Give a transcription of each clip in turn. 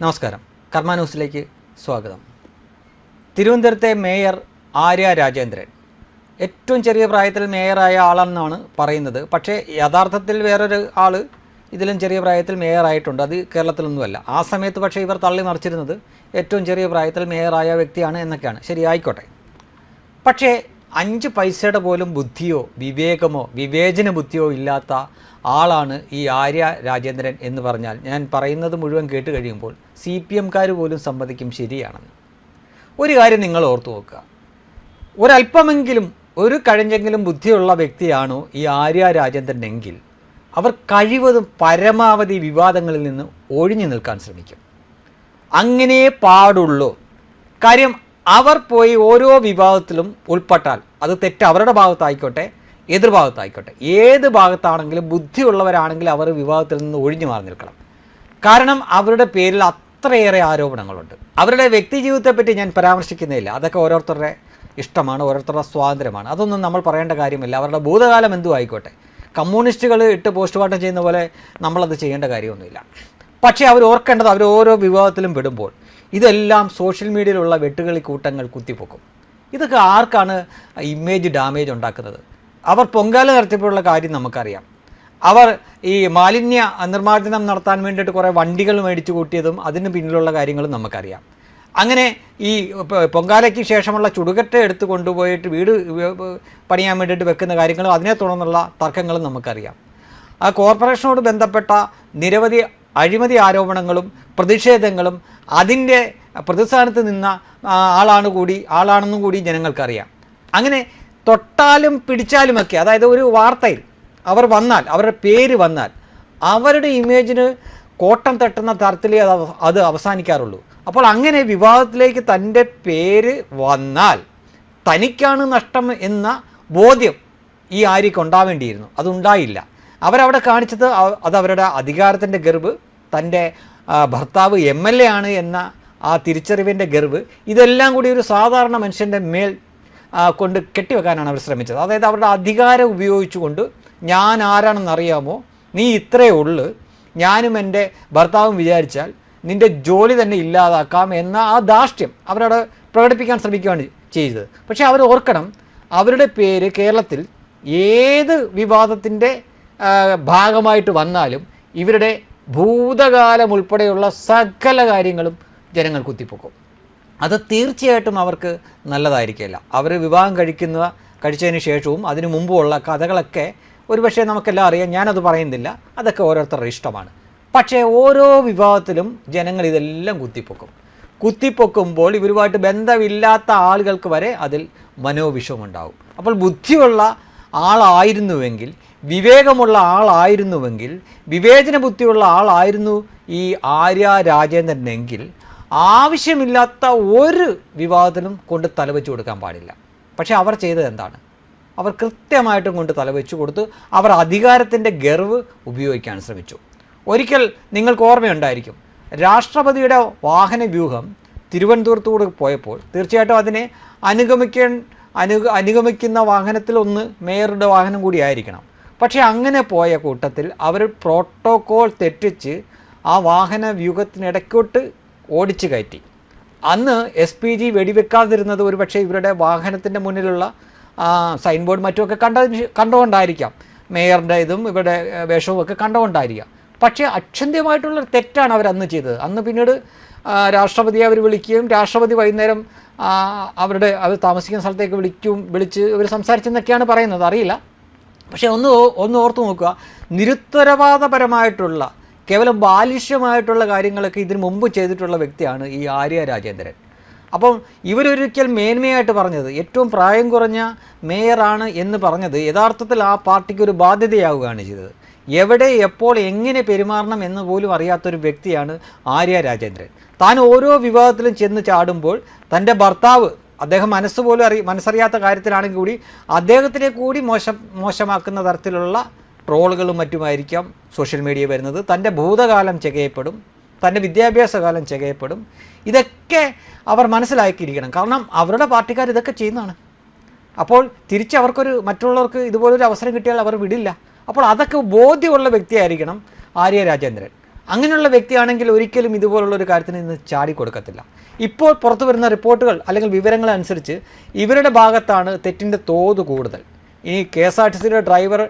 നമസ്കാരം. കർമ്മ ന്യൂസിലേക്ക് സ്വാഗതം. തിരുവനന്തപുരത്തെ മേയർ ആര്യ രാജേന്ദ്രൻ. ഏറ്റവും ചെറിയ പ്രായത്തിൽ മേയറായ ആളെന്നാണ് പറയുന്നത്. പക്ഷേ യഥാർത്ഥത്തിൽ വേറൊരു ആൾ ഇതിലും ചെറിയ പ്രായത്തിൽ മേയറായിട്ടുണ്ട്. അത് കേരളത്തിലൊന്നുമല്ല. ആ സമയത്ത് പക്ഷേ ഇവർ തള്ളി മറിച്ചിരുന്നത് ഏറ്റവും ചെറിയ പ്രായത്തിൽ മേയറായ വ്യക്തിയാണ് എന്നൊക്കെയാണ്. ശരി ആയിക്കോട്ടെ. പക്ഷേ അഞ്ച് പൈസയുടെ പോലും ബുദ്ധിയോ വിവേകമോ വിവേചന ബുദ്ധിയോ ഇല്ലാത്ത ആളാണ് ഈ ആര്യ രാജേന്ദ്രൻ എന്ന് പറഞ്ഞാൽ ഞാൻ പറയുന്നത് മുഴുവൻ കേട്ട് കഴിയുമ്പോൾ സി പി എംകാർ പോലും സമ്മതിക്കും ശരിയാണെന്ന്. ഒരു കാര്യം നിങ്ങൾ ഓർത്തു നോക്കുക ഒരല്പമെങ്കിലും ഒരു കഴിഞ്ഞെങ്കിലും ബുദ്ധിയുള്ള വ്യക്തിയാണോ ഈ ആര്യ രാജേന്ദ്രനെങ്കിൽ അവർ കഴിവതും പരമാവധി വിവാദങ്ങളിൽ നിന്ന് ഒഴിഞ്ഞു നിൽക്കാൻ ശ്രമിക്കും. അങ്ങനെ പാടുള്ളൂ. കാര്യം അവർ പോയി ഓരോ വിഭാഗത്തിലും ഉൾപ്പെട്ടാൽ അത് തെറ്റ് അവരുടെ ഭാഗത്തായിക്കോട്ടെ എതിർഭാഗത്തായിക്കോട്ടെ ഏത് ഭാഗത്താണെങ്കിലും ബുദ്ധിയുള്ളവരാണെങ്കിൽ അവർ വിവാദത്തിൽ നിന്ന് ഒഴിഞ്ഞു മാറി നിൽക്കണം. കാരണം അവരുടെ പേരിൽ അത്രയേറെ ആരോപണങ്ങളുണ്ട്. അവരുടെ വ്യക്തി ജീവിതത്തെപ്പറ്റി ഞാൻ പരാമർശിക്കുന്നില്ല. അതൊക്കെ ഓരോരുത്തരുടെ ഇഷ്ടമാണ് ഓരോരുത്തരുടെ സ്വാതന്ത്ര്യമാണ്. അതൊന്നും നമ്മൾ പറയേണ്ട കാര്യമില്ല. അവരുടെ ഭൂതകാലം എന്തു ആയിക്കോട്ടെ. കമ്മ്യൂണിസ്റ്റുകൾ ഇട്ട് പോസ്റ്റ്മോർട്ടം ചെയ്യുന്ന പോലെ നമ്മളത് ചെയ്യേണ്ട കാര്യമൊന്നുമില്ല. പക്ഷേ അവർ ഓർക്കേണ്ടത് അവർ ഓരോ വിവാദത്തിലും വിടുമ്പോൾ ഇതെല്ലാം സോഷ്യൽ മീഡിയയിലുള്ള വെട്ടുകളി കൂട്ടങ്ങൾ കുത്തിപ്പൊക്കും. ഇതൊക്കെ ആർക്കാണ് ഇമേജ് ഡാമേജ് ഉണ്ടാക്കുന്നത്? അവർ പൊങ്കാല നടത്തിയപ്പോഴുള്ള കാര്യം നമുക്കറിയാം. അവർ ഈ മാലിന്യ നിർമ്മാർജനം നടത്താൻ വേണ്ടിയിട്ട് കുറേ വണ്ടികൾ മേടിച്ചു കൂട്ടിയതും അതിന് പിന്നിലുള്ള കാര്യങ്ങളും നമുക്കറിയാം. അങ്ങനെ ഈ പൊങ്കാലയ്ക്ക് ശേഷമുള്ള ചുടുകട്ട എടുത്ത് കൊണ്ടുപോയിട്ട് വീട് പണിയാൻ വേണ്ടിയിട്ട് വെക്കുന്ന കാര്യങ്ങളും അതിനെ തുടർന്നുള്ള തർക്കങ്ങളും നമുക്കറിയാം. ആ കോർപ്പറേഷനോട് ബന്ധപ്പെട്ട നിരവധി അഴിമതി ആരോപണങ്ങളും പ്രതിഷേധങ്ങളും അതിന്റെ പ്രതിസ്ഥാനത്ത് നിന്ന ആളാണ് കൂടി ആളാണെന്നും കൂടി ജനങ്ങൾക്കറിയാം. അങ്ങനെ തൊട്ടാലും പിടിച്ചാലുമൊക്കെ അതായത് ഒരു വാർത്തയിൽ അവർ വന്നാൽ അവരുടെ പേര് വന്നാൽ അവരുടെ ഇമേജിന് കോട്ടം തട്ടുന്ന തരത്തിലേ അത് അത് അവസാനിക്കാറുള്ളൂ. അപ്പോൾ അങ്ങനെ വിവാദത്തിലേക്ക് തന്റെ പേര് വന്നാൽ തനിക്കാണ് നഷ്ടം എന്ന ബോധ്യം ഈ ആര്യക്ക് ഉണ്ടാവേണ്ടിയിരുന്നു. അതുണ്ടായില്ല അവരവിടെ കാണിച്ചത് അത് അവരുടെ അധികാരത്തിന്റെ ഗർവ് തന്റെ ഭർത്താവ് എം എൽ എ ആണ് എന്ന ആ തിരിച്ചറിവിന്റെ ഗർവ് ഇതെല്ലാം കൂടി ഒരു സാധാരണ മനുഷ്യന്റെ മേൽ കൊണ്ട് കെട്ടിവെക്കാനാണ് അവർ ശ്രമിച്ചത്. അതായത് അവരുടെ അധികാരം ഉപയോഗിച്ചുകൊണ്ട് ഞാൻ ആരാണെന്നറിയാമോ നീ ഇത്രേ ഉള്ളു. ഞാനും എന്റെ ഭർത്താവും വിചാരിച്ചാൽ നിന്റെ ജോലി തന്നെ ഇല്ലാതാക്കാം എന്ന ആ ധാർഷ്ട്യം അവരവിടെ പ്രകടിപ്പിക്കാൻ ശ്രമിക്കുകയാണ് ചെയ്തത്. പക്ഷേ അവർ ഓർക്കണം അവരുടെ പേര് കേരളത്തിൽ ഏത് വിവാദത്തിന്റെ ഭാഗമായിട്ട് വന്നാലും ഇവരുടെ ഭൂതകാലം ഉൾപ്പെടെയുള്ള സകല കാര്യങ്ങളും ജനങ്ങൾ കുത്തിപ്പൊക്കും. അത് തീർച്ചയായിട്ടും അവർക്ക് നല്ലതായിരിക്കില്ല. അവർ വിവാഹം കഴിക്കുന്ന കഴിച്ചതിന് ശേഷവും അതിനു മുമ്പുമുള്ള കഥകളൊക്കെ ഒരുപക്ഷെ നമുക്കെല്ലാം അറിയാം ഞാനത് പറയുന്നില്ല. അതൊക്കെ ഓരോരുത്തരുടെ ഇഷ്ടമാണ്. പക്ഷേ ഓരോ വിഭാഗത്തിലും ജനങ്ങൾ ഇതെല്ലാം കുത്തിപ്പൊക്കും. കുത്തിപ്പൊക്കുമ്പോൾ ഇവരുമായിട്ട് ബന്ധമില്ലാത്ത ആളുകൾക്ക് വരെ അതിൽ മനോവിഷമുണ്ടാവും അപ്പോൾ ബുദ്ധിയുള്ള ആളായിരുന്നുവെങ്കിൽ വിവേകമുള്ള ആളായിരുന്നുവെങ്കിൽ വിവേചന ബുദ്ധിയുള്ള ആളായിരുന്നു ഈ ആര്യ രാജേന്ദ്രനെങ്കിൽ ആവശ്യമില്ലാത്ത ഒരു വിവാദത്തിലും കൊണ്ട് തലവെച്ച് കൊടുക്കാൻ പാടില്ല. പക്ഷേ അവർ ചെയ്തത് എന്താണ്? അവർ കൃത്യമായിട്ടും കൊണ്ട് തലവെച്ചു കൊടുത്തു അവർ അധികാരത്തിന്റെ ഗർവ് ഉപയോഗിക്കാൻ ശ്രമിച്ചു. ഒരിക്കൽ നിങ്ങൾക്ക് ഓർമ്മയുണ്ടായിരിക്കും രാഷ്ട്രപതിയുടെ വാഹന വ്യൂഹം തിരുവനന്തപുരത്തോട് പോയപ്പോൾ തീർച്ചയായിട്ടും അതിനെ അനുഗമിക്കാൻ അനു അനുഗമിക്കുന്ന വാഹനത്തിലൊന്ന് മേയറുടെ വാഹനം കൂടി ആയിരിക്കണം. പക്ഷേ അങ്ങനെ പോയ കൂട്ടത്തിൽ അവർ പ്രോട്ടോകോൾ തെറ്റിച്ച് ആ വാഹന വ്യൂഹത്തിനിടയ്ക്കോട്ട് ഓടിച്ചു കയറ്റി. അന്ന് എസ് പി ജി വെടിവെക്കാതിരുന്നത് ഒരുപക്ഷെ ഇവരുടെ വാഹനത്തിന്റെ മുന്നിലുള്ള സൈൻ ബോർഡ് മറ്റുമൊക്കെ കണ്ടതിന് കണ്ടുകൊണ്ടായിരിക്കാം മേയറിന്റെ ഇതും ഇവരുടെ വേഷവും ഒക്കെ കണ്ടുകൊണ്ടായിരിക്കാം പക്ഷേ അക്ഷന്ത്യമായിട്ടുള്ള തെറ്റാണ് അവർ അന്ന് ചെയ്തത്. അന്ന് പിന്നീട് രാഷ്ട്രപതിയെ അവർ വിളിക്കുകയും രാഷ്ട്രപതി വൈകുന്നേരം അവരുടെ അവർ താമസിക്കുന്ന സ്ഥലത്തേക്ക് വിളിക്കും വിളിച്ച് ഇവർ സംസാരിച്ചെന്നൊക്കെയാണ് പറയുന്നത്. അറിയില്ല. പക്ഷേ ഒന്ന് ഒന്ന് ഓർത്ത് നോക്കുക. നിരുത്തരവാദപരമായിട്ടുള്ള കേവലം ബാലിഷ്യമായിട്ടുള്ള കാര്യങ്ങളൊക്കെ ഇതിനു മുമ്പ് ചെയ്തിട്ടുള്ള വ്യക്തിയാണ് ഈ ആര്യ രാജേന്ദ്രൻ. അപ്പം ഇവരൊരിക്കൽ മേന്മയായിട്ട് പറഞ്ഞത് ഏറ്റവും പ്രായം കുറഞ്ഞ മേയറാണ് എന്ന് പറഞ്ഞത് യഥാർത്ഥത്തിൽ ആ പാർട്ടിക്ക് ഒരു ബാധ്യതയാവുകയാണ് ചെയ്തത്. എവിടെ എപ്പോൾ എങ്ങനെ പെരുമാറണം എന്ന് പോലും അറിയാത്തൊരു വ്യക്തിയാണ് ആര്യ രാജേന്ദ്രൻ. താൻ ഓരോ വിവാദത്തിലും ചെന്ന് ചാടുമ്പോൾ തന്റെ ഭർത്താവ് അദ്ദേഹം മനസ്സ് പോലും അറി മനസ്സറിയാത്ത കാര്യത്തിലാണെങ്കിൽ കൂടി അദ്ദേഹത്തിനെ കൂടി മോശം മോശമാക്കുന്ന തരത്തിലുള്ള ട്രോളുകളും മറ്റുമായിരിക്കാം സോഷ്യൽ മീഡിയ വരുന്നത്. തന്റെ ഭൂതകാലം ചെകയപ്പെടും. തന്റെ വിദ്യാഭ്യാസ കാലം ചെകയപ്പെടും. ഇതൊക്കെ അവർ മനസ്സിലാക്കിയിരിക്കണം. കാരണം അവരുടെ പാർട്ടിക്കാർ ഇതൊക്കെ ചെയ്യുന്നതാണ്. അപ്പോൾ തിരിച്ച് അവർക്കൊരു മറ്റുള്ളവർക്ക് ഇതുപോലൊരു അവസരം കിട്ടിയാൽ അവർ വിടില്ല. അപ്പോൾ അതൊക്കെ ബോധ്യമുള്ള വ്യക്തിയായിരിക്കണം ആര്യ രാജേന്ദ്രൻ. അങ്ങനെയുള്ള വ്യക്തിയാണെങ്കിൽ ഒരിക്കലും ഇതുപോലുള്ള ഒരു കാര്യത്തിന് ഇന്ന് ചാടി കൊടുക്കത്തില്ല ഇപ്പോൾ പുറത്തു വരുന്ന റിപ്പോർട്ടുകൾ അല്ലെങ്കിൽ വിവരങ്ങൾ അനുസരിച്ച് ഇവരുടെ ഭാഗത്താണ് തെറ്റിന്റെ തോത് കൂടുതൽ. ഇനി കെ എസ് ആർ ടി സിയുടെ ഡ്രൈവർ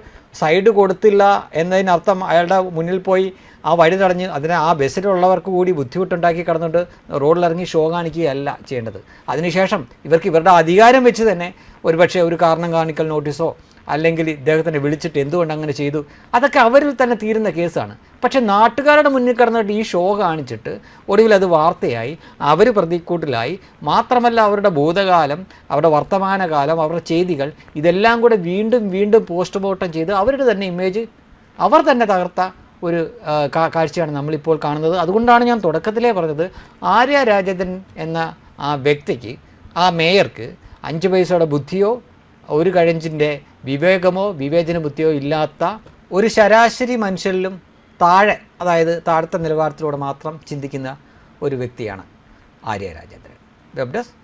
സൈഡ് കൊടുത്തില്ല എന്നതിനർത്ഥം അയാളുടെ മുന്നിൽ പോയി ആ വഴി തടഞ്ഞ് അതിനെ ആ ബസ്സിലുള്ളവർക്ക് കൂടി ബുദ്ധിമുട്ടുണ്ടാക്കി കടന്നുകൊണ്ട് റോഡിലിറങ്ങി ഷോ കാണിക്കുകയല്ല ചെയ്യേണ്ടത്. അതിനുശേഷം ഇവർക്ക് ഇവരുടെ അധികാരം വെച്ച് തന്നെ ഒരുപക്ഷെ ഒരു കാരണം കാണിക്കൽ നോട്ടീസോ അല്ലെങ്കിൽ ഇദ്ദേഹത്തിനെ വിളിച്ചിട്ട് എന്തുകൊണ്ട് അങ്ങനെ ചെയ്തു? അതൊക്കെ അവരിൽ തന്നെ തീരുന്ന കേസാണ്. പക്ഷെ നാട്ടുകാരുടെ മുന്നിൽ കടന്നിട്ട് ഈ ഷോ കാണിച്ചിട്ട് ഒടുവിൽ അത് വാർത്തയായി. അവർ പ്രതിക്കൂട്ടിലായി. മാത്രമല്ല അവരുടെ ഭൂതകാലം അവരുടെ വർത്തമാനകാലം അവരുടെ ചെയ്തികൾ ഇതെല്ലാം കൂടെ വീണ്ടും വീണ്ടും പോസ്റ്റ്മോർട്ടം ചെയ്ത് അവരുടെ തന്നെ ഇമേജ് അവർ തന്നെ തകർത്ത ഒരു കാഴ്ചയാണ് നമ്മളിപ്പോൾ കാണുന്നത്. അതുകൊണ്ടാണ് ഞാൻ തുടക്കത്തിലേ പറഞ്ഞത് ആര്യ രാജേന്ദ്രൻ എന്ന ആ വ്യക്തിക്ക് ആ മേയർക്ക് അഞ്ച് പൈസയുടെ ബുദ്ധിയോ ഒരു കഴിഞ്ചിന്റെ വിവേകമോ വിവേചന ബുദ്ധിയോ ഇല്ലാത്ത ഒരു ശരാശരി മനുഷ്യരിലും താഴെ അതായത് താഴത്തെ നിലവാരത്തിലൂടെ മാത്രം ചിന്തിക്കുന്ന ഒരു വ്യക്തിയാണ് ആര്യ രാജേന്ദ്രൻ. Web desk